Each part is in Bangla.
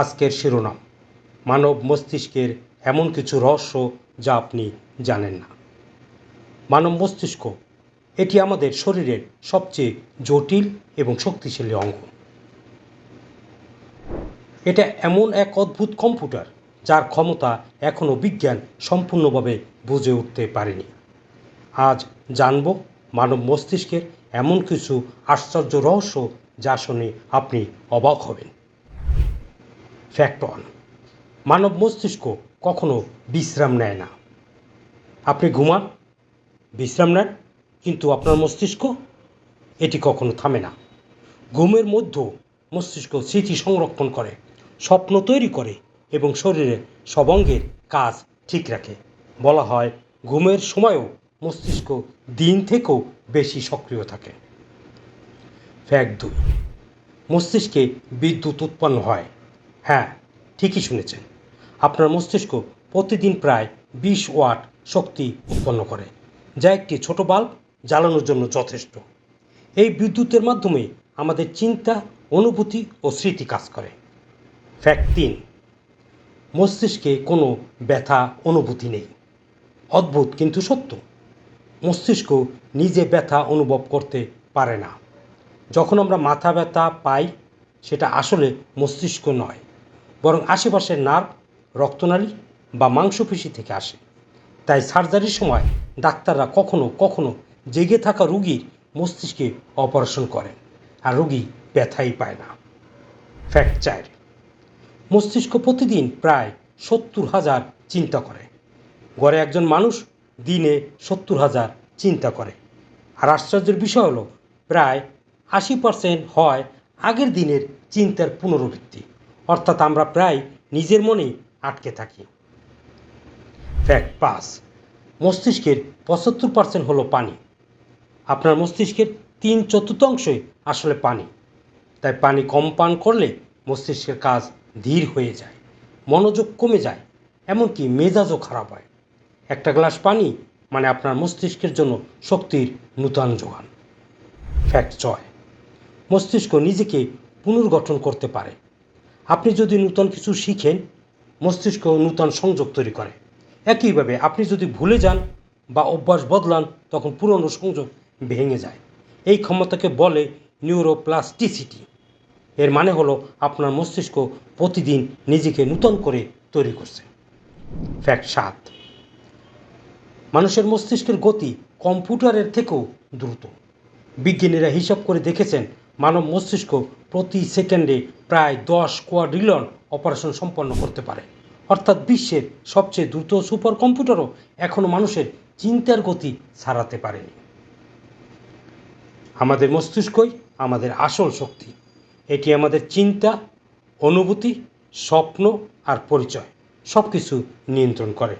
আজকের শিরোনাম। মানব মস্তিষ্কের এমন কিছু রহস্য যা আপনি জানেন না। মানব মস্তিষ্ক, এটি আমাদের শরীরের সবচেয়ে জটিল এবং শক্তিশালী অঙ্গ। এটা এমন এক অদ্ভুত কম্পিউটার যার ক্ষমতা এখনও বিজ্ঞান সম্পূর্ণভাবে বুঝে উঠতে পারেনি। আজ জানব মানব মস্তিষ্কের এমন কিছু আশ্চর্য রহস্য যা শুনে আপনি অবাক হবেন। ফ্যাক্ট ওয়ান মানব মস্তিষ্ক কখনো বিশ্রাম নেয় না। আপনি ঘুমান, বিশ্রাম নেন, কিন্তু আপনার মস্তিষ্ক এটি কখনো থামে না। ঘুমের মধ্যেও মস্তিষ্ক স্মৃতি সংরক্ষণ করে, স্বপ্ন তৈরি করে এবং শরীরের সব অঙ্গের কাজ ঠিক রাখে। বলা হয়, ঘুমের সময়ও মস্তিষ্ক দিন থেকেও বেশি সক্রিয় থাকে। ফ্যাক্ট দুই, মস্তিষ্কে বিদ্যুৎ উৎপন্ন হয়। হ্যাঁ ঠিকই শুনেছেন। আপনার মস্তিষ্ক প্রতিদিন প্রায় বিশ ওয়াট শক্তি উৎপন্ন করে, যা একটি ছোট বাল্ব জ্বালানোর জন্য যথেষ্ট। এই বিদ্যুতের মাধ্যমে আমাদের চিন্তা, অনুভূতি ও স্মৃতি কাজ করে। ফ্যাক্ট তিন, মস্তিষ্কে কোনো ব্যথা, অনুভূতি নেই। অদ্ভুত কিন্তু সত্য। মস্তিষ্ক নিজে ব্যথা অনুভব করতে পারে না। যখন আমরা মাথা ব্যথা পাই, সেটা আসলে মস্তিষ্ক নয়। বরং আশেপাশের নার্ভ, রক্তনালী বা মাংসপেশি থেকে আসে। তাই সার্জারির সময় ডাক্তাররা কখনো কখনো জেগে থাকা রুগীর মস্তিষ্কে অপারেশন করেন আর রুগী ব্যথাই পায় না। ফ্যাক্ট চার, মস্তিষ্ক প্রতিদিন প্রায় সত্তর হাজার চিন্তা করে। গড়ে একজন মানুষ দিনে সত্তর হাজার চিন্তা করে। আর আশ্চর্যের বিষয় হলো, প্রায় আশি পার্সেন্ট হয় আগের দিনের চিন্তার পুনরাবৃত্তি। অর্থাৎ আমরা প্রায় নিজের মনেই আটকে থাকি। ফ্যাক্ট পাস মস্তিষ্কের পঁচাত্তর পার্সেন্ট হলো পানি। আপনার মস্তিষ্কের তিন চতুর্থাংশই আসলে পানি। তাই পানি কম পান করলে মস্তিষ্কের কাজ ধীর হয়ে যায়, মনোযোগ কমে যায়, এমনকি মেজাজও খারাপ হয়। একটা গ্লাস পানি মানে আপনার মস্তিষ্কের জন্য শক্তির নূতন যোগান। ফ্যাক্ট ছয়, মস্তিষ্ক নিজেকে পুনর্গঠন করতে পারে। আপনি যদি নূতন কিছু শিখেন, মস্তিষ্ক নূতন সংযোগ তৈরি করে। একইভাবে আপনি যদি ভুলে যান বা অভ্যাস বদলান, তখন পুরনো সংযোগ ভেঙে যায়। এই ক্ষমতাকে বলে নিউরোপ্লাস্টিসিটি। এর মানে হলো আপনার মস্তিষ্ক প্রতিদিন নিজেকে নূতন করে তৈরি করছে। ফ্যাক্ট সাত। মানুষের মস্তিষ্কের গতি কম্পিউটারের থেকেও দ্রুত। বিজ্ঞানীরা হিসাব করে দেখেছেন মানব মস্তিষ্ক প্রতি সেকেন্ডে প্রায় দশ কোয়াড্রিলন অপারেশন সম্পন্ন করতে পারে। অর্থাৎ বিশ্বের সবচেয়ে দ্রুত সুপার কম্পিউটারও এখনও মানুষের চিন্তার গতি ছাড়াতে পারেনি। আমাদের মস্তিষ্কই আমাদের আসল শক্তি। এটি আমাদের চিন্তা, অনুভূতি, স্বপ্ন আর পরিচয় সব কিছু নিয়ন্ত্রণ করে।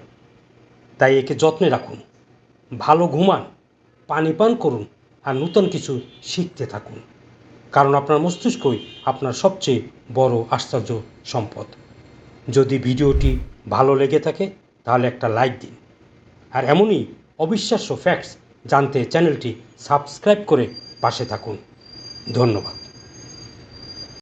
তাই একে যত্নে রাখুন, ভালো ঘুমান, পানি পান করুন আর নূতন কিছু শিখতে থাকুন। কারণ আপনার মস্তিষ্কই আপনার সবচেয়ে বড় আশ্চর্য সম্পদ। যদি ভিডিওটি ভালো লেগে থাকে, তাহলে একটা লাইক দিন। আর এমনই অবিশ্বাস্য ফ্যাক্টস জানতে চ্যানেলটি সাবস্ক্রাইব করে পাশে থাকুন। ধন্যবাদ।